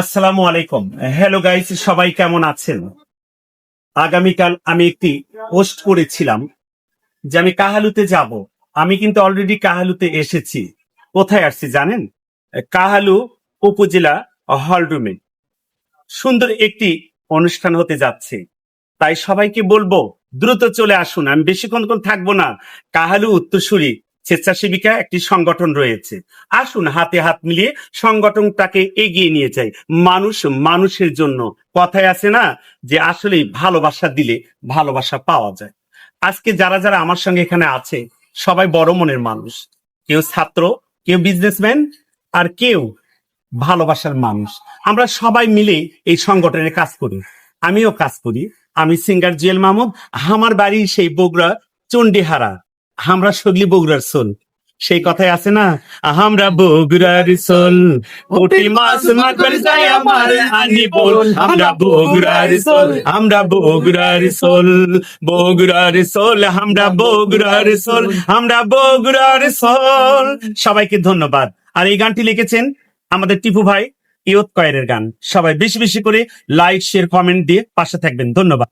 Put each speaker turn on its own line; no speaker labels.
আসসালামু আলাইকুম। Hello guys সবাই কেমন আছেন? আগামীকাল আমি একটি পোস্ট করেছিলাম যে আমি কাহালুতে যাব। আমি কিন্তু অলরেডি কাহালুতে এসেছি। কোথায় আসছি জানেন? কাহালু উপজেলা হলরুমে সুন্দর একটি অনুষ্ঠান হতে যাচ্ছে। তাই সবাইকে বলব, দ্রুত চলে আসুন। আমি বেশিক্ষণ থাকব না। কাহালু উত্তরসূরি স্বেচ্ছাসেবিকা একটি সংগঠন রয়েছে। আসুন হাতে হাত মিলিয়ে সংগঠনটাকে এগিয়ে নিয়ে যাই। মানুষ মানুষের জন্য। কথায় আছে না যে, আসলেই ভালোবাসা দিলে ভালোবাসা পাওয়া যায়। আজকে যারা যারা আমার সঙ্গে এখানে আছে, সবাই বড় মনের মানুষ। কেউ ছাত্র, কেউ বিজনেসম্যান আর কেউ ভালোবাসার মানুষ। আমরা সবাই মিলে এই সংগঠনে কাজ করি। আমিও কাজ করি। আমি সিঙ্গার জুয়েল মাহমুদ। আমার বাড়ি সেই বগুড়া চন্ডিহারা আমরা সগলি বগুড়ার সোল। সেই কথাই আছে না আমরা বগুড়ার সোল। ওটি মাছ মারবার যায় আমার আনি বল। আমরা বগুড়ার সোল আমরা বগুড়ার সোল। বগুড়ার সোল আমরা বগুড়ার সোল আমরা বগুড়ার সোল। সবাইকে ধন্যবাদ। আর এই গানটি লিখেছেন আমাদের টিপু ভাই, ইয়ত কয়ের গান। সবাই বেশি বেশি করে লাইক শেয়ার কমেন্ট দিয়ে পাশে থাকবেন। ধন্যবাদ।